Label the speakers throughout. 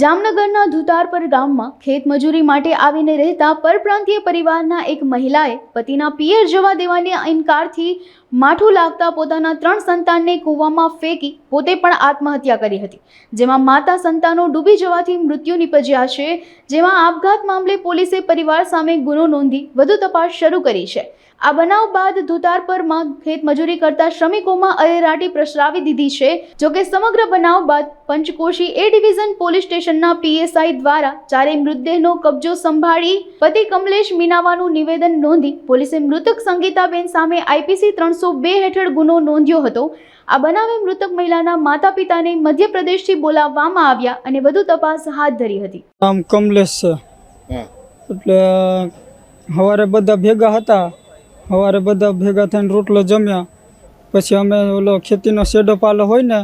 Speaker 1: જામનગરના ધુતારપર ગામમાં ખેતમજૂરી માટે આવીને રહેતા પરપ્રાંતીય પરિવારના એક મહિલાએ પતિના પિયર જવા દેવાના ઇનકારથી માઠું લાગતા પોતાના ત્રણ સંતાનને કૂવામાં ફેંકી પોતે પણ આત્મહત્યા કરી હતી. જેમાં માતા સંતાનો ડૂબી જવાથી મૃત્યુ નિપજ્યા છે. જેમાં આપઘાત મામલે પોલીસે પરિવાર સામે ગુનો નોંધી વધુ તપાસ શરૂ કરી છે. આ બનાવ બાદ ધુતારપરમાં ખેતમજૂરી કરતા શ્રમિકોમાં અરેરાટી પ્રસરાવી દીધી છે જોકે સમગ્ર બનાવ બાદ પંચકોશી એ ડિવિઝન પોલીસ સ્ટેશનના પીએસઆઈ દ્વારા ચારેય મૃતદેહનો કબજો સંભાળી પતિ કમલેશ મીનાવાનું નિવેદન નોંધી પોલીસે મૃતક સંગીતાબેન સામે આઈપીસી ત્રણસો બે હેઠળ ગુનો નોંધ્યો હતો. આ બનાવે મૃતક મહિલાના માતા પિતાને મધ્યપ્રદેશથી બોલાવવામાં આવ્યા અને વધુ તપાસ હાથ ધરી હતી.
Speaker 2: નામ કમલેશ છે. એટલે સવારે બધા ભેગા હતા. સવારે બધા ભેગા થઈને રોટલો જમ્યા. પછી અમે ઓલો ખેતીનો શેડો પાલો હોય ને,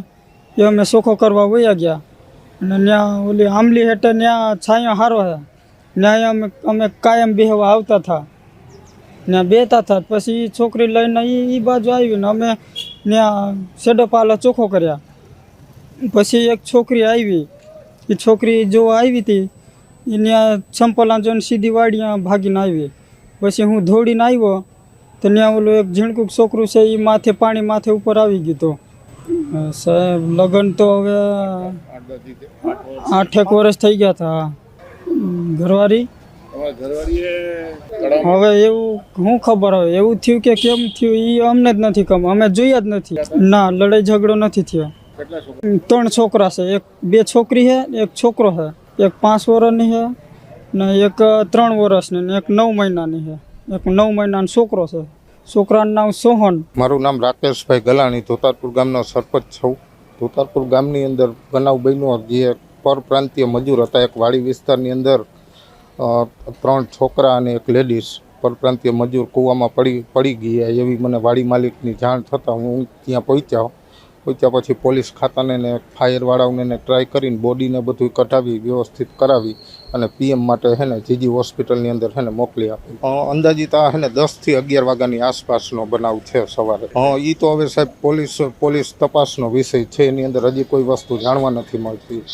Speaker 2: એ અમે સોખો કરવા વયા ગયા. અને ત્યાં ઓલી આંબલી હેઠે ત્યાં છાંયો સારો છે ત્યાં અમે અમે કાયમ બેહવા આવતા હતા ત્યાં બેતા હતા પછી એ છોકરી લઈને એ એ બાજુ આવીને અમે ત્યાં શેડો પાલો ચોખ્ખો કર્યા. પછી એક છોકરી આવી. એ છોકરી જોવા આવી હતી એ ત્યાં સંપલા જોઈને સીધી વાડીયા ભાગીને આવી. પછી હું ધોડીને આવ્યો તો ત્યાં ઓલું એક ઝીણકુક છોકરું છે એ માથે પાણી માથે ઉપર આવી ગયું તો. સાહેબ, લગ્ન તો હવે આઠેક વર્ષ થઈ ગયા હતા
Speaker 3: તળાવ
Speaker 2: હવે એવું શું ખબર હવે, એવું થયું કે કેમ થયું એ અમને જ નથી ખબર, અમે જોયા જ નથી. ના, લડાઈ ઝઘડો નથી થયો. ત્રણ છોકરા છે, એક બે છોકરી છે, એક છોકરો છે, એક પાંચ વર્ષની છે ને એક ત્રણ વર્ષની ને એક નવ મહિનાની છે. એક નવ મહિનાનો છોકરો છે. છોકરાનું નામ સોહન.
Speaker 3: મારું નામ રાકેશભાઈ ગલાણી, ધોતારપુર ગામનો સરપંચ છું. ધોતારપુર ગામની અંદર બનાવ બન્યો જે પરપ્રાંતીય મજૂર હતા. એક વાડી વિસ્તારની અંદર ત્રણ છોકરા અને એક લેડીઝ પરપ્રાંતીય મજૂર કૂવામાં પડી પડી ગયા એવી મને વાડી માલિકની જાણ થતાં હું ત્યાં પહોંચ્યો. પહોંચ્યા પછી પોલીસ ખાતાને ને ફાયરવાળાઓને ને ટ્રાય કરીને બોડીને બધું કઢાવી, વ્યવસ્થિત કરાવી અને પીએમ માટે હે ને જીજી હોસ્પિટલની અંદર હે ને મોકલી આપી. અંદાજિત આ હે ને દસથી અગિયાર વાગ્યાની આસપાસનો બનાવ છે સવારે. એ તો હવે સાહેબ પોલીસ પોલીસ તપાસનો વિષય છે. એની અંદર હજી કોઈ વસ્તુ જાણવા નથી મળતી.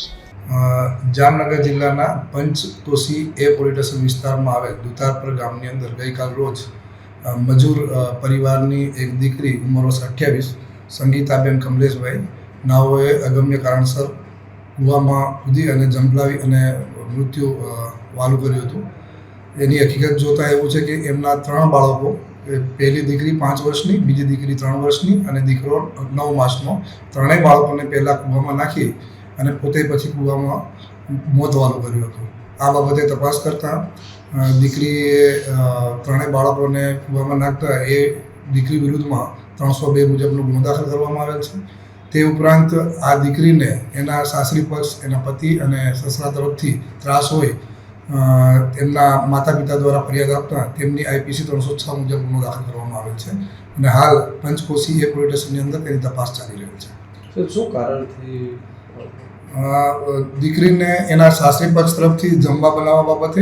Speaker 4: જામનગર જિલ્લાના પંચકોશી એ પોલીસ વિસ્તારમાં આવેલ દુતારપર ગામની અંદર ગઈકાલ રોજ મજૂર પરિવારની એક દીકરી ઉંમર વર્ષ અઠ્યાવીસ સંગીતાબેન કમલેશભાઈ, નાઓએ અગમ્ય કારણસર કૂવામાં કૂદી અને જંપલાવી અને મૃત્યુ વાલું કર્યું હતું. એની હકીકત જોતાં એવું છે કે એમના ત્રણ બાળકો પહેલી દીકરી પાંચ વર્ષની, બીજી દીકરી ત્રણ વર્ષની અને દીકરો નવ માસનો, ત્રણેય બાળકોને પહેલાં કૂવામાં નાખી અને પોતે પછી કૂવામાં મોત વાલું કર્યું હતું. આ બાબતે તપાસ કરતાં દીકરીએ ત્રણેય બાળકોને કૂવામાં નાખતા એ દીકરી વિરુદ્ધમાં ત્રણસો બે મુજબનો ગુનો દાખલ કરવામાં આવેલ છે. તે ઉપરાંત આ દીકરીને એના સાસરી પક્ષ એના પતિ અને સસરા તરફથી ત્રાસ હોય તેમના માતા પિતા દ્વારા ફરિયાદ આપતા તેમની આઈપીસી ત્રણસો છ મુજબ ગુનો દાખલ કરવામાં આવેલ છે અને હાલ પંચકોશી એ પોલીસ સ્ટેશનની અંદર તેની તપાસ ચાલી રહી છે.
Speaker 5: શું કારણથી
Speaker 4: દીકરીને એના સાસરી પક્ષ તરફથી જમવા બનાવવા બાબતે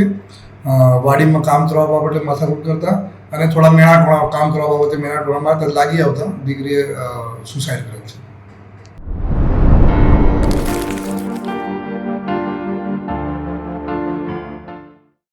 Speaker 4: વાડીમાં કામ કરવા બાબતે માથાકૂટ કરતા અને થોડા મેણા ટોણા કામ કરવા બાબતે મેણા ટોણામાં લાગી આવતા દીકરીએ સુસાઇડ કરેલ છે.